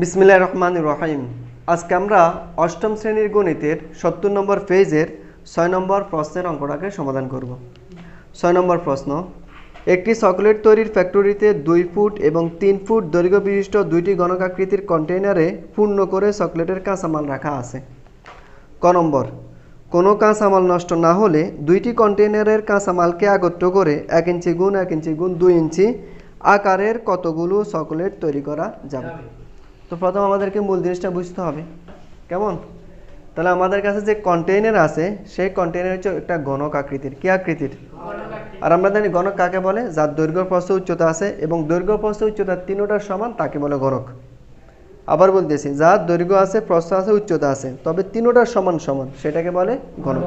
বিসমিল্লাহ রহমান রহিম। আজকে আমরা অষ্টম শ্রেণির গণিতের সত্তর নম্বর পেজের ছয় নম্বর প্রশ্নের অঙ্কটাকে সমাধান করব। ছয় নম্বর প্রশ্ন, একটি চকলেট তৈরির ফ্যাক্টরিতে দুই ফুট এবং তিন ফুট দৈর্ঘ্য বিশিষ্ট দুইটি গণকাকৃতির কন্টেইনারে পূর্ণ করে চকলেটের কাঁচামাল রাখা আছে। ক নম্বর, কোনো কাঁচামাল নষ্ট না হলে দুইটি কন্টেইনারের কাঁচামালকে একত্র করে এক ইঞ্চি গুণ, এক ইঞ্চি গুণ, দুই ইঞ্চি আকারের কতগুলো চকলেট তৈরি করা যাবে? তো প্রথম আমাদেরকে মূল জিনিসটা বুঝতে হবে। কেমন? তাহলে আমাদের কাছে যে কন্টেইনার আছে, সেই কন্টেইনার হচ্ছে একটা গণক আকৃতির। কি আকৃতির? আর আমরা জানি গণক কাকে বলে? যার দৈর্ঘ্য প্রস্থ উচ্চতা আছে এবং দৈর্ঘ্য প্রস্থ উচ্চতা তিনোটার সমান তাকে বলে গণক আবার বলতেছি, যার দৈর্ঘ্য আছে, প্রস্থ আছে, উচ্চতা আছে, তবে তিনোটার সমান সমান, সেটাকে বলে ঘনক।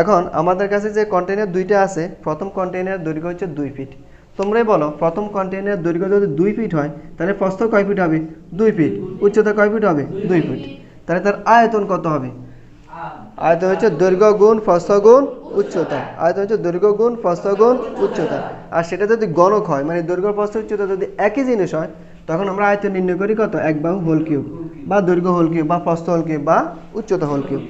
এখন আমাদের কাছে যে কন্টেইনার দুইটা আছে, প্রথম কন্টেইনার দৈর্ঘ্য হচ্ছে দুই ফিট তোমরাই বলো, প্রথম কন্টেইনার দৈর্ঘ্য যদি দুই ফিট হয়, তাহলে প্রস্থ কয় ফিট হবে? দুই ফিট উচ্চতা কয় ফিট হবে? দুই ফিট তাহলে তার আয়তন কত হবে? আয়তন হচ্ছে দৈর্ঘ্য গুণ প্রস্থ গুণ উচ্চতা। আয়তন হচ্ছে দৈর্ঘ্য গুণ প্রস্থ গুণ উচ্চতা। আর সেটা যদি গণক হয় মানে দৈর্ঘ্য, প্রস্থ, উচ্চতা যদি একই জিনিস হয়, তখন আমরা আয়তন নির্ণয় করি কত? এক বাহু হোল কিউব বা দৈর্ঘ্য হোল কিউব বা প্রস্থ হোল কিউব বা উচ্চতা হোল কিউব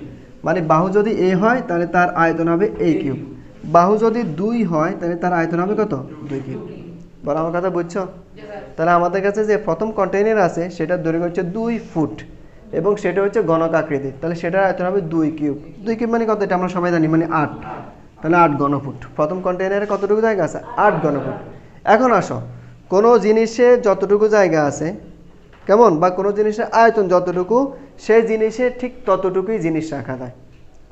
মানে বাহু যদি এ হয়, তাহলে তার আয়তন হবে এই কিউব বাহু যদি দুই হয়, তাহলে তার আয়তন হবে কত? দুই কিউব বলো আমার কথা বুঝছ? তাহলে আমাদের কাছে যে প্রথম কন্টেইনার আছে সেটার দৈর্ঘ্য হচ্ছে দুই ফুট এবং সেটা হচ্ছে গণক আকৃতির। তাহলে সেটার আয়তন হবে দুই কিউব। দুই কিউব মানে কত? এটা আমরা সবাই জানি মানে আট। তাহলে আট ঘনফুট। প্রথম কন্টেইনারে কতটুকু জায়গা আছে? আট ঘনফুট। এখন আসো। কোনো জিনিসে যতটুকু জায়গা আছে, কেমন? বা কোনো জিনিসের আয়তন যতটুকু, সেই জিনিসে ঠিক ততটুকুই জিনিস রাখা যায়।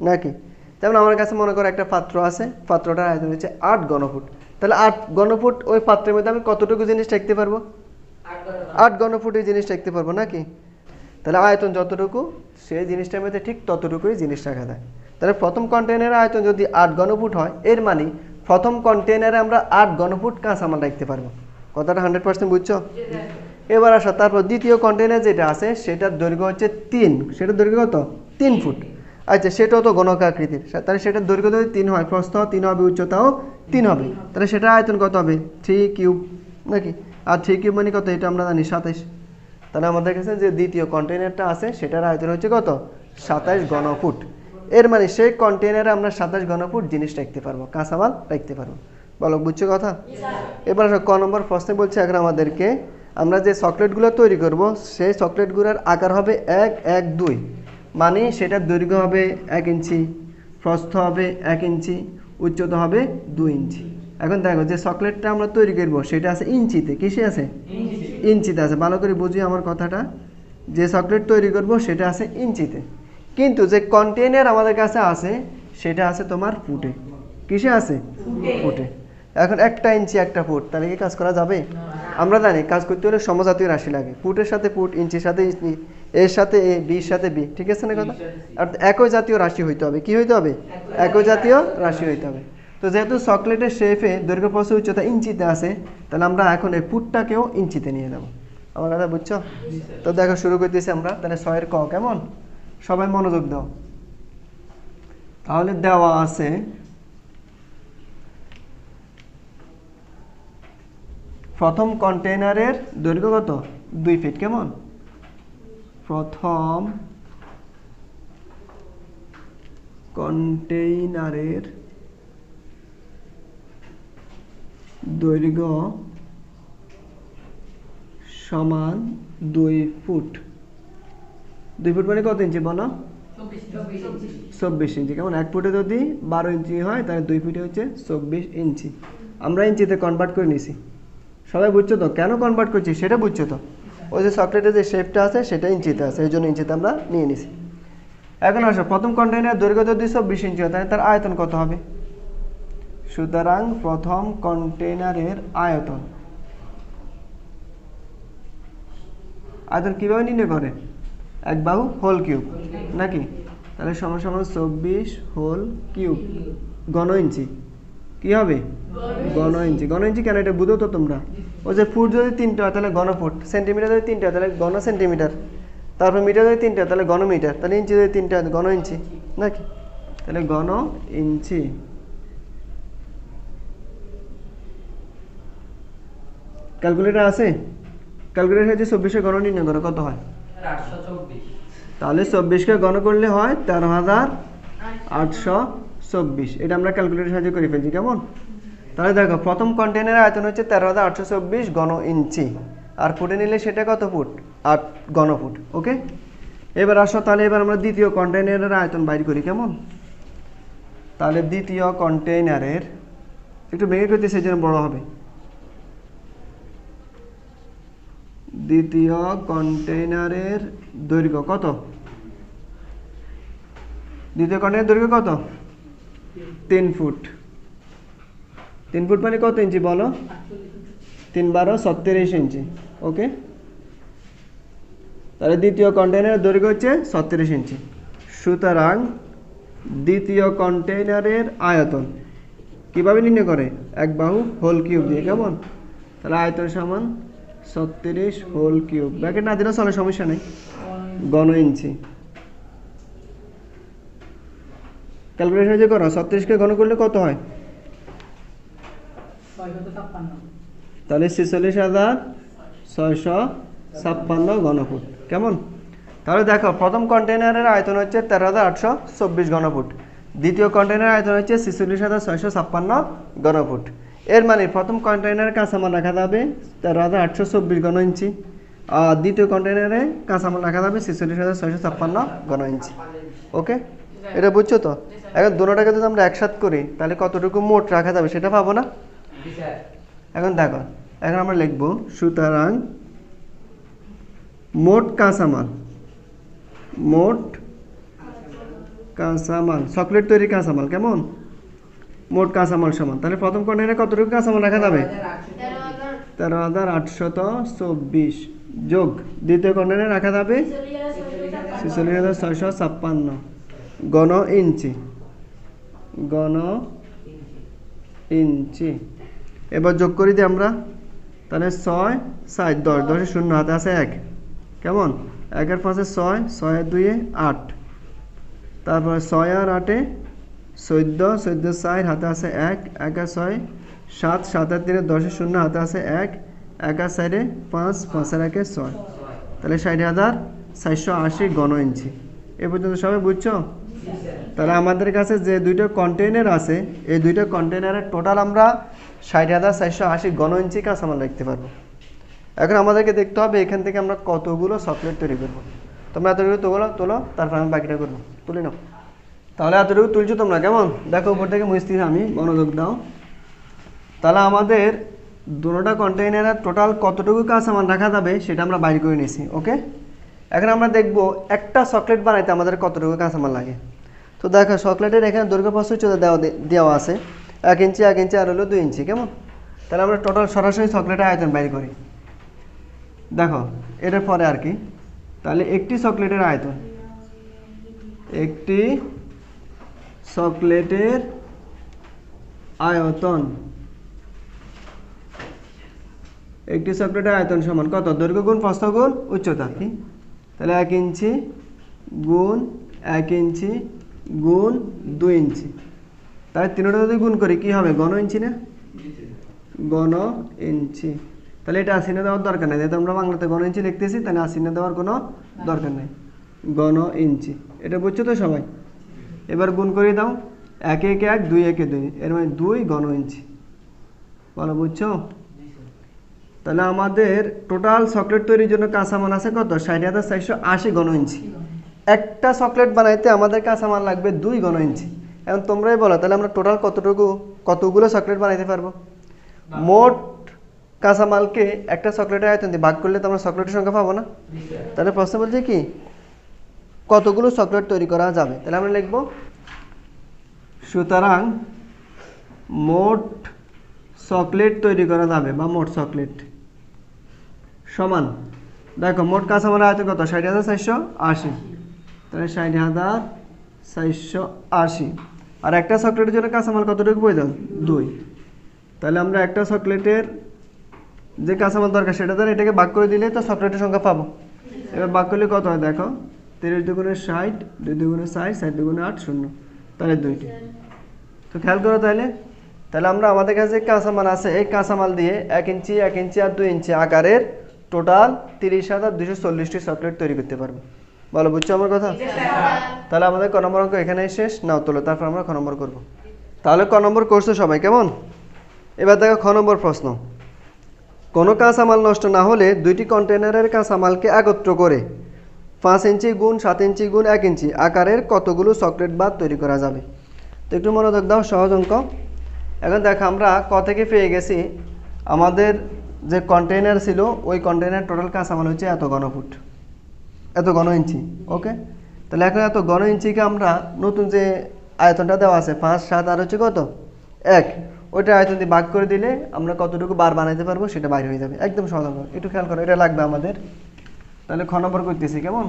নাকি? যেমন আমার কাছে মনে করো একটা পাত্র আছে পাত্রটার আয়তন হচ্ছে আট ঘনফুট। তাহলে আট ঘনফুট ওই পাত্রের মধ্যে আমি কতটুকু জিনিস রাখতে পারব? আট গণফুট ঘনফুটের জিনিস রাখতে পারব নাকি? তাহলে আয়তন যতটুকু সেই জিনিসটার মধ্যে ঠিক ততটুকুই জিনিস রাখা যায়। তাহলে প্রথম কন্টেনারের আয়তন যদি আট ঘনফুট হয় এর মানে প্রথম কন্টেনারে আমরা আট ঘনফুট কাঁচামাল রাখতে পারব। কথাটা হান্ড্রেড পার্সেন্ট বুঝছ? এবার আসো তারপর দ্বিতীয় কন্টেনার যেটা আছে সেটার দৈর্ঘ্য হচ্ছে তিন। সেটার দৈর্ঘ্য কত? তিন ফুট। আচ্ছা সেটাও তো গণক আকৃতির তাহলে সেটার দৈর্ঘ্য যদি তিন হয়, প্রস্থ তিন হবে, উচ্চতাও তিন হবে। তাহলে সেটার আয়তন কত হবে? থ্রি কিউব নাকি? আর থ্রি কিউব মানে কত? এটা আমরা জানি, সাতাইশ। তাহলে আমাদের কাছে যে দ্বিতীয় কন্টেনারটা আছে, সেটার আয়তন হচ্ছে কত? সাতাইশ ঘনফুট। এর মানে সেই কন্টেনারে আমরা সাতাইশ ঘনফুট জিনিস রাখতে পারব, কাঁচামাল রাখতে পারব। বলো, বুঝছ কথা? এবার ক নম্বর প্রশ্নে বলছে এখন আমাদেরকে, আমরা যে চকলেটগুলো তৈরি করব, সেই চকলেটগুলোর আকার হবে এক এক, দুই। মানে সেটার দৈর্ঘ্য হবে এক ইঞ্চি প্রস্থ হবে এক ইঞ্চি উচ্চতা হবে দুই ইঞ্চি। এখন দেখো যে চকলেটটা আমরা তৈরি করব সেটা আছে ইঞ্চিতে কিসে আছে? ইঞ্চিতে। আছে। ভালো করে বুঝি আমার কথাটা। যে চকলেট তৈরি করব সেটা আছে ইঞ্চিতে। কিন্তু যে কন্টেনার আমাদের কাছে আছে সেটা আছে তোমার ফুটে। কিসে আছে? ফুটে। এখন একটা ইঞ্চি একটা ফুট তাহলে কি কাজ করা যাবে? আমরা জানি কাজ করতে হলে সমজাতীয় রাশি লাগে। ফুটের সাথে ফুট ইঞ্চির সাথে ইঞ্চি। এর সাথে এ বির সাথে বি ঠিক আছে না কথা? আর একই জাতীয় রাশি হইতে হবে। কি হইতে হবে? একই জাতীয় রাশি হইতে হবে। তো যেহেতু চকলেটের শেফে দৈর্ঘ্য প্রস্থ উচ্চতা ইঞ্চিতে আছে তাহলে আমরা এখন এই পুটটাকেও ইঞ্চিতে নিয়ে যাব আমার কথা বুঝছ? তো দেখো শুরু করতেছি আমরা। তাহলে ছয়ের ক কেমন? সবাই মনোযোগ দাও। তাহলে দেওয়া আছে প্রথম কন্টেইনারের দৈর্ঘ্য কত? দুই ফিট কেমন? প্রথম কন্টেইনারের দৈর্ঘ্য সমান দুই ফুট। দুই ফুট মানে কত ইঞ্চি বলো? চব্বিশ ইঞ্চি। কেমন? এক ফুটে যদি বারো ইঞ্চি হয়, তাহলে দুই ফুটে হচ্ছে চব্বিশ ইঞ্চি। আমরা ইঞ্চিতে কনভার্ট করে নিছি। সবাই বুঝছ তো? কেন কনভার্ট করছি? সেটা বুঝছ তো? ওই যে চকলেটের যে শেপটা আছে, সেটা ইঞ্চিতে আছে, এই জন্য ইঞ্চিতে আমরা নিয়ে নিছি। এখন আসো, প্রথম কন্টেইনার দৈর্ঘ্য যদি চব্বিশ ইঞ্চি হয় তাহলে তার আয়তন কত হবে? সুতরাং প্রথম কন্টেইনারের আয়তন। আয়তন কীভাবে নির্ণয় করে? এক বাহু হোল কিউব নাকি? তাহলে সমান সমান চব্বিশ হোল কিউব ঘন ইঞ্চি। কি হবে? ঘন ইঞ্চি। ঘন ইঞ্চি কেন? এটা বুঝো তো তোমরা। ও যে ফুট যদি তিনটা হয় তাহলে ঘন ফুট। সেন্টিমিটার যদি তিনটা হয় তাহলে ঘন সেন্টিমিটার। তারপর মিটার যদি তিনটা হয় তাহলে ঘন মিটার। তাহলে ইঞ্চি যদি তিনটা হয় ঘন ইঞ্চি। নাকি? তাহলে ঘন ইঞ্চি। ক্যালকুলেটর আছে? ক্যালকুলেটার সাহায্যে চব্বিশকে গণ নির্ণয় করো কত হয়? তাহলে চব্বিশকে গণ করলে হয় তেরো হাজার আটশো চব্বিশ। এটা আমরা ক্যালকুলেটার সাহায্যে করে ফেলছি, কেমন? তাহলে দেখো, প্রথম কন্টেনারের আয়তন হচ্ছে তেরো হাজার আটশো চব্বিশ ঘন ইঞ্চি আর ফুটে নিলে সেটা কত ফুট? আট ঘন ফুট ওকে? এবার আসো তাহলে, এবার আমরা দ্বিতীয় কন্টেনারের আয়তন বাইর করি, কেমন? তাহলে দ্বিতীয় কন্টেইনারের একটু ভেঙে করতে সেই জন্য বড় হবে। দ্বিতীয় কন্টেইনারের দৈর্ঘ্য কত? দ্বিতীয় কন্টেইনারের দৈর্ঘ্য কত? তিন ফুট। তিন ফুট মানে কত ইঞ্চি বলো? তিন বারো, ছত্রিশ ইঞ্চি। ওকে? তাহলে দ্বিতীয় কন্টেইনারের দৈর্ঘ্য হচ্ছে ছত্রিশ ইঞ্চি। সুতরাং দ্বিতীয় কন্টেইনারের আয়তন কীভাবে নির্ণয় করে? এক বাহু হোল কিউব দিয়ে, কেমন? তাহলে আয়তন সমান ছত্রিশ হোল কিউব। ব্যাকেট না দিলেও চলে, সমস্যা নেই। গণ ইঞ্চি। ক্যালকুলেশন যে করো ছত্রিশকে ঘন করলে কত হয়? তাহলে ছেচল্লিশ হাজার ছয়শো ছাপ্পান্ন ঘনফুট কেমন? তাহলে দেখো প্রথম কন্টেনারের আয়তন হচ্ছে তেরো হাজার আটশো চব্বিশ ঘনফুট দ্বিতীয় কন্টেনারের আয়তন হচ্ছে ছেচল্লিশ হাজার ছয়শো ছাপ্পান্ন ঘনফুট এর মানে প্রথম কন্টেনারে কাঁচামাল রাখা যাবে তেরো হাজার আটশো চব্বিশ ঘন ইঞ্চি আর দ্বিতীয় কন্টেনারে কাঁচামাল রাখা যাবে ছেচল্লিশ হাজার ছয়শো ছাপ্পান্ন ঘন ইঞ্চি। ওকে? এটা বুঝছ তো? এখন দুটোটাকে যদি আমরা একসাথ করি তাহলে কতটুকু মোট রাখা যাবে সেটা পাবো না? এখন দেখো এখন আমরা লিখব সুতরাং মোট কাঁচামাল মোট কাঁচামাল চকলেট তৈরি কাঁচামাল কেমন? মোট কাঁচামাল সমান। তাহলে প্রথম কন্টেনারে কতটুকু কাঁচামাল রাখা যাবে? তেরো হাজার তেরো হাজার আটশত চব্বিশ। যোগ দ্বিতীয় কন্টেনারে রাখা যাবে ছেচল্লিশ হাজার ছয়শো ছাপ্পান্ন। গণ ইঞ্চি গণ ইঞ্চি এবার যোগ করি দিই আমরা তাহলে ছয় সাত দশ দশে শূন্য হাতে আছে এক কেমন একের পাঁচে ছয় ছয় দুইয়ে আট তারপরে ছয় আর আটে চোদ্দ চোদ্দ চার হাতে আছে এক এক ছয় সাত সাত আর তিনে দশে শূন্য হাতে আছে এক। এক চারে পাঁচ পাঁচ আর একে ছয়। তাহলে ষাট হাজার চারশো আশি গণ ইঞ্চি। এ পর্যন্ত সবাই বুঝছ? তাহলে আমাদের কাছে যে দুইটা কন্টেইনার আছে, এই দুইটা কন্টেইনারের টোটাল আমরা ষাট হাজার চারশো আশি গণ ইঞ্চি কাঁচামাল রাখতে পারব। এখন আমাদেরকে দেখতে হবে এখান থেকে আমরা কতগুলো চকলেট তৈরি করব। তোমরা এতটুকু তোলো তোলো, তারপর আমি বাকিটা করব। তুলে নাও। তাহলে এতটুকু তুলছো তোমরা, কেমন? দেখো, উপর থেকে মুছতে আমি, মনোযোগ দাও। তাহলে আমাদের দুটোটা কন্টেইনারের টোটাল কতটুকু কাঁচামাল রাখা যাবে সেটা আমরা বাইর করে নিয়েছি ওকে এখন আমরা দেখব একটা চকলেট বানাইতে আমাদের কতটুকু কাঁচামাল লাগে। তো দেখো, চকলেটের এখানে দৈর্ঘ্য প্রস্থ উচ্চতা দেওয়া দেওয়া আছে। এক ইঞ্চি এক ইঞ্চি আর হলো দুই ইঞ্চি, কেমন? তাহলে আমরা টোটাল সরাসরি চকলেটের আয়তন বাইর করি। দেখো, এটার পরে আর কি? তাহলে একটি চকলেটের আয়তন, একটি চকলেটের আয়তন, একটি চকলেটের আয়তন সমান কত? দৈর্ঘ্য গুণ প্রস্থ গুণ উচ্চতা, কি? তাহলে এক ইঞ্চি গুণ এক ইঞ্চি গুণ দুই ইঞ্চি। তাহলে তিনটা যদি গুণ করি, কি হবে? গণ ইঞ্চি না? গণ ইঞ্চি। তাহলে এটা আশিনে দেওয়ার দরকার নেই। যেহেতু আমরা বাংলাতে গণ ইঞ্চি লিখতেছি, তাহলে আশিনে দেওয়ার কোনো দরকার নেই। গণ ইঞ্চি। এটা বুঝছ তো সবাই? এবার গুণ করে দাও। এক এক এক, দুই একে দুই। এর মানে দুই গণ ইঞ্চি। বলো, বুঝছ? তাহলে আমাদের টোটাল চকলেট তৈরির জন্য কাঁচামাল আছে কত? ষাট হাজার চারশো আশি গণ ইঞ্চি। একটা চকলেট বানাইতে আমাদের কাঁচামাল লাগবে দুই গণ ইঞ্চি। এখন তোমরাই বলো তাহলে আমরা টোটাল কতটুকু কতগুলো চকলেট বানাইতে পারব? মোট কাঁচামালকে একটা চকলেটের আয়তন দিয়ে ভাগ করলে তো আমরা চকলেটের সংখ্যা পাবো না? তাহলে প্রশ্ন বলছে কি? কতগুলো চকলেট তৈরি করা যাবে? তাহলে আমরা লিখব সুতরাং মোট চকলেট তৈরি করা যাবে বা মোট চকলেট সমান। দেখো মোট কাঁচামাল আয়তন কত? ষাট হাজার চারশো আশি। তাহলে ষাট হাজার চারশো আশি। আর একটা চকলেটের জন্য কাঁচামাল কতটুকু প্রয়োজন? দুই। তাহলে আমরা একটা চকলেটের যে কাঁচামাল দরকার সেটা দ্বারা এটাকে ভাগ করে দিলে তো চকলেটের সংখ্যা পাবো। এবার ভাগ করলে কত হয় দেখো? তিরিশ দুগুণে ষাট, দুই দুগুণে ষাট ষাট দুগুণে আট, শূন্য। তাহলে দুইটি। তো খেয়াল করো তাহলে। তাহলে আমরা আমাদের কাছে কাঁচামাল আছে, এই কাঁচামাল দিয়ে এক ইঞ্চি এক ইঞ্চি আর দুই ইঞ্চি আকারের টোটাল তিরিশ হাজার দুশো চল্লিশটি চকলেট তৈরি করতে পারবে। বলো বুঝছ আমার কথা? তাহলে আমাদের ক নম্বর অঙ্ক এখানেই শেষ? নাও, তোলো, তারপর আমরা খ নম্বর করব। তাহলে ক নম্বর করছ সবাই, কেমন? এবার দেখো খ নম্বর প্রশ্ন। কোনো কাঁচামাল নষ্ট না হলে দুইটি কন্টেনারের কাঁচামালকে একত্র করে পাঁচ ইঞ্চি গুণ, সাত ইঞ্চি গুণ, এক ইঞ্চি আকারের কতগুলো চকলেট বাদ তৈরি করা যাবে? তো একটু মনোযোগ দাও, সহজ অঙ্ক। এখন দেখো, আমরা ক থেকে পেয়ে গেছি। আমাদের যে কন্টেনার ছিল, ওই কন্টেনার টোটাল কাঁচামাল হচ্ছে এত ঘনফুট। এত ঘন ইঞ্চি ওকে তাহলে এখন এত ঘন ইঞ্চিকে আমরা নতুন যে আয়তনটা দেওয়া আছে, পাঁচ, সাত আর হচ্ছে কত? এক। ওইটা আয়তন দিয়ে ভাগ করে দিলে আমরা কতটুকু বার বানাইতে পারব সেটা বাইরে হয়ে যাবে। একদম সহজ। একটু খেয়াল করো, এটা লাগবে আমাদের। তাহলে খ নম্বর করতেছি, কেমন?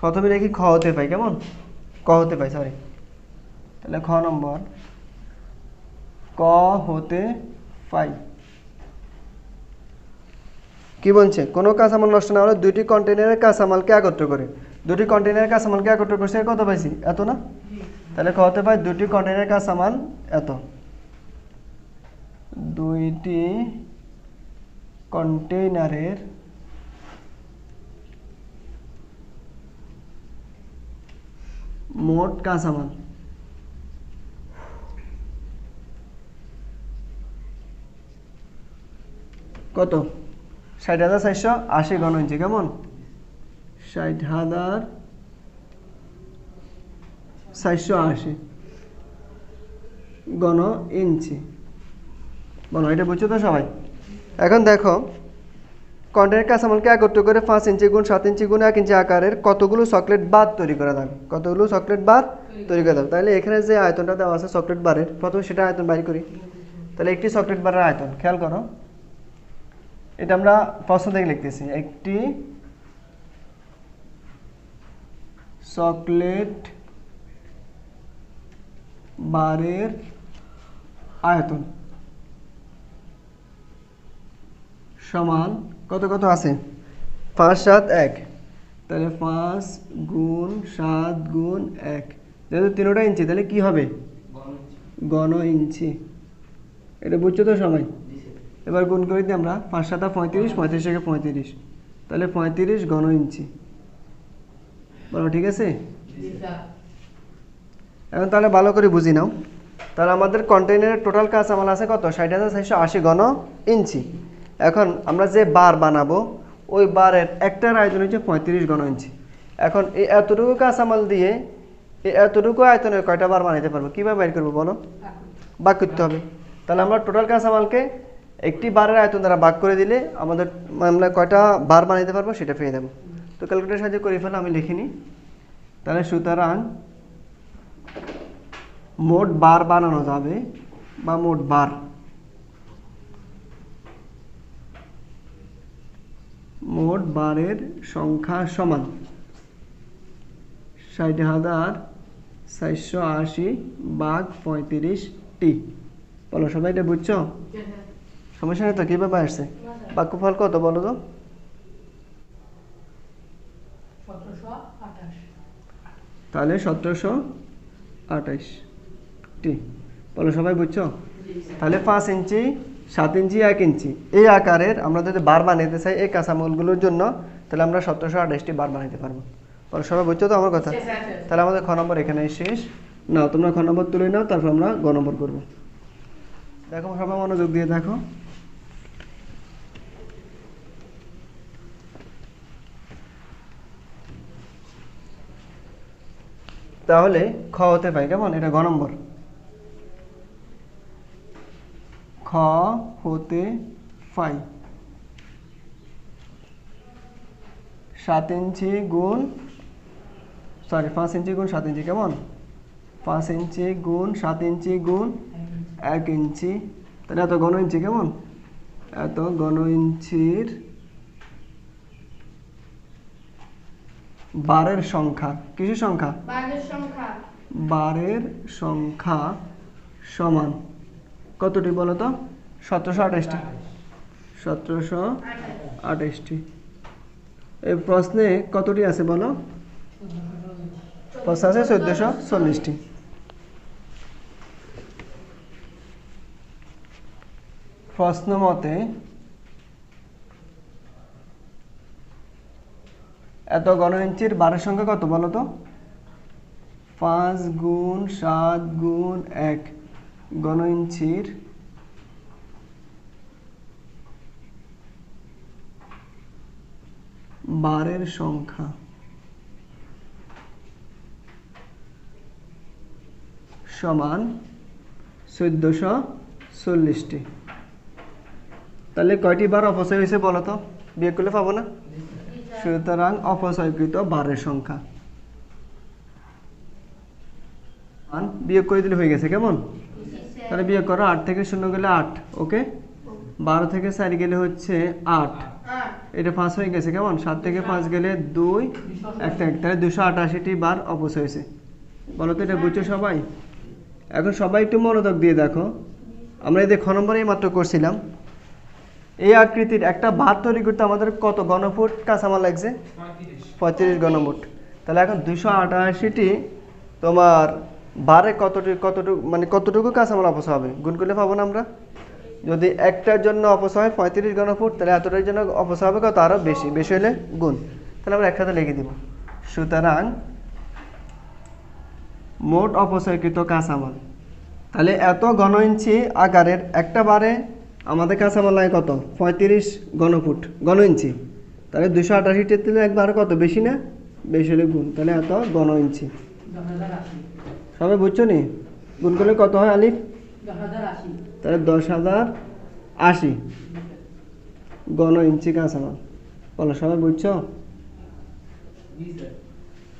প্রথমে দেখি খ হতে পাই, কেমন? ক হতে পাই সরি তাহলে খ নম্বর, ক হতে পাই। কি বলছে? কোনো কাঁচামাল নষ্ট না হলে দুইটি কন্টেনারের কাঁচামালকে একত্র করে। দুটি কন্টেনারের কাঁচামালকে একত্র করছে কত পাইছি? এত না? তাহলে ক হতে পাই দুটি কন্টেনারের কাঁচামাল এত। দুইটি কন্টেইনারের মোট কাঁচামাল। কত? ষাট হাজার চারশো আশি ঘন ইঞ্চি কেমন? ষাট হাজার চারশো আশি ঘন ইঞ্চি। বলো এটা বুঝছ তো সবাই? এখন দেখো কন্টেনার কাঁচামালকে একত্র করে পাঁচ ইঞ্চি গুণ সাত ইঞ্চি গুণ এক ইঞ্চি আকারের কতগুলো চকলেট বাদ তৈরি করা যাবে কতগুলো চকলেট বার তৈরি করা যাবে তাহলে এখানে যে আয়তনটা দেওয়া আছে চকলেট বারের প্রথমে সেটা আয়তন বাইর করি। তাহলে একটি চকলেট বারের আয়তন খেয়াল করো। এটা আমরা প্রশ্ন থেকে লিখতেছি। একটি চকলেট বারের আয়তন সমান কত কত আছে? পাঁচ সাত এক। তাহলে পাঁচ গুণ সাত গুণ এক। যেহেতু তিনোটা ইঞ্চি তাহলে কি হবে? গণ ইঞ্চি। এটা বুঝছ তো সবাই? এবার গুণ করে দিই আমরা পাঁচ সাতা পঁয়ত্রিশ পঁয়ত্রিশ থেকে পঁয়ত্রিশ। তাহলে পঁয়ত্রিশ ঘন ইঞ্চি। বলো, ঠিক আছে? এখন তাহলে ভালো করে বুঝি নাও। তাহলে আমাদের কন্টেনারের টোটাল কাঁচামাল আছে কত? ষাট হাজার ছয়শো আশি ঘন ইঞ্চি। এখন আমরা যে বার বানাবো, ওই বারের একটার আয়তন হচ্ছে পঁয়ত্রিশ ঘন ইঞ্চি। এখন এই এতটুকু কাঁচামাল দিয়ে এই এতটুকু আয়তনের কয়টা বার বানাইতে পারব? কীভাবে বাইর করব বলো? ভাগ করতে হবে। তাহলে আমরা টোটাল কাঁচামালকে একটি বারের আয়তন দ্বারা ভাগ করে দিলে আমাদের আমরা কয়টা বার বানাইতে পারব সেটা পেয়ে যাব। তো ক্যালকুলেটার সাহায্যে করে ফেলে, আমি লিখিনি তাহলে সুতরাং মোট বার বানানো যাবে বা মোট বার। মোট বারের সংখ্যা সমান ষাট হাজার চারশো আশি বাঘ পঁয়ত্রিশটি। বলো সবাই এটা বুঝছ? সমস্যা নেই তো কীভাবে আসছে? বাক্যফল কত বলো তো? তাহলে সতেরোশো আঠাইশ টি বলো সবাই বুঝছ? তাহলে পাঁচ ইঞ্চি সাত ইঞ্চি এক ইঞ্চি। এই আকারের আমরা যদি বার বানাইতে চাই এই কাঁচামালগুলোর জন্য তাহলে আমরা সতেরোশো আঠাইশটি বার বানাইতে পারব। বলো সবাই বুঝছ তো আমার কথা? তাহলে আমাদের খ নম্বর এখানেই শেষ। নাও তোমরা খ নম্বর তুলে নাও তারপর আমরা গ নম্বর করব। দেখো সবাই মনোযোগ দিয়ে দেখো। তাহলে খ হতে পাই কেমন? এটা গ নম্বর। খ হতে পাই। সাত ইঞ্চি গুণ সরি পাঁচ ইঞ্চি গুণ সাত ইঞ্চি, কেমন? পাঁচ ইঞ্চি গুণ সাত ইঞ্চি গুণ এক ইঞ্চি। তাহলে এত ঘন ইঞ্চি, কেমন? এত ঘন ইঞ্চির বারের সংখ্যা। কিসের সংখ্যা? বারের সংখ্যা। সমান। কতটি বলো তো? সতেরোশো আঠাশটি। সতেরোশো আঠাশটি। এই প্রশ্নে কতটি আছে বলো? প্রশ্ন আছে চোদ্দোশো চল্লিশটি। প্রশ্ন মতে এত গণ ইঞ্চির বারের সংখ্যা কত বলো তো? পাঁচ গুণ সাত গুণ এক। গণ ইঞ্চির বারের সংখ্যা। সমান চোদ্দোশো চল্লিশটি। তাহলে কয়টি বার অপচয় হয়েছে বলো তো? বিয়ে করলে পাবো না? সুতরাং অপচয়কৃত বারের সংখ্যা। বিয়োগ করে দিলে হয়ে গেছে, কেমন? তাহলে বিয়োগ করো, আট থেকে শূন্য গেলে আট, ওকে? বারো থেকে চার গেলে হচ্ছে আট। এটা পাঁচ হয়ে গেছে, কেমন? সাত থেকে পাঁচ গেলে দুই, একটা এক তাহলে দুশো আটাশিটি বার অপচয় হয়েছে। বলো তো, এটা বুঝছ সবাই? এখন সবাই একটু মনোযোগ দিয়ে দেখো। আমরা এদের খ নম্বরেই মাত্র করছিলাম এই আকৃতির একটা ভাত তৈরি করতে আমাদের কত গণফুট কাঁচামাল লাগছে? পঁয়ত্রিশ গণফুট তাহলে এখন দুশো আটাশিটি তোমার বারে কতটুকু কতটুকু মানে কতটুকু কাঁচামাল অপচয় হবে? গুণ করলে পাবো না আমরা? যদি একটার জন্য অপচয় হয় পঁয়ত্রিশ গণফুট তাহলে এতটার জন্য অপচয় হবে কত? আরও বেশি। বেশি হলে গুণ। তাহলে আমরা একসাথে লিখে দিব। সুতরাং মোট অপচয়কৃত কাঁচামাল। তাহলে এত ঘন ইঞ্চি আকারের একটা বারে আমাদের কাঁচামাল লাগে কত? পঁয়ত্রিশ ঘনফুট ঘন ইঞ্চি তাহলে দুশো আটাশিটি দিলে একবারে কত? বেশি না? বেশি হলে গুণ। তাহলে এত? ঘন ইঞ্চি সবাই বুঝছ নি? গুণ করলে কত হয় আলিফ? তাহলে দশ হাজার আশি। ঘন ইঞ্চি কাঁচামাল। বলো সবাই বুঝছ?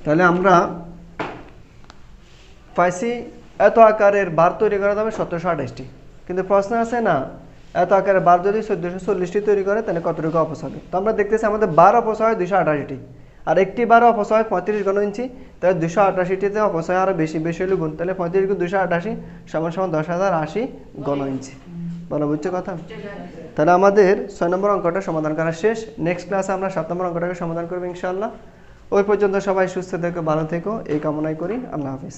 তাহলে আমরা পাইছি এত আকারের বার তৈরি করা যাবে সতেরোশো আঠাশটি। কিন্তু প্রশ্ন আছে না এত আকারে বার যদি চোদ্দোশো চল্লিশটি তৈরি করে, তাহলে কতটুকু অপচয় হবে? তো আমরা দেখতেছি আমাদের বার অপচয় হয় দুশো আঠাশিটি আর একটি বার অপচয় হয় পঁয়ত্রিশ গণ ইঞ্চি, তাহলে দুশো আঠাশিটিতে অপচয় আরও বেশি বেশি হলে গুণ। তাহলে পঁয়ত্রিশ গুণ দুশো আঠাশি সমান সমান দশ হাজার আশি গণ ইঞ্চি। বলো, বুঝছ কথা? তাহলে আমাদের ছয় নম্বর অঙ্কটা সমাধান করা শেষ। নেক্সট ক্লাসে আমরা সাত নম্বর অঙ্কটাকে সমাধান করব ইনশাআল্লাহ। ওই পর্যন্ত সবাই সুস্থ থেকো, ভালো থেকো, এই কামনাই করি। আল্লাহ হাফিজ।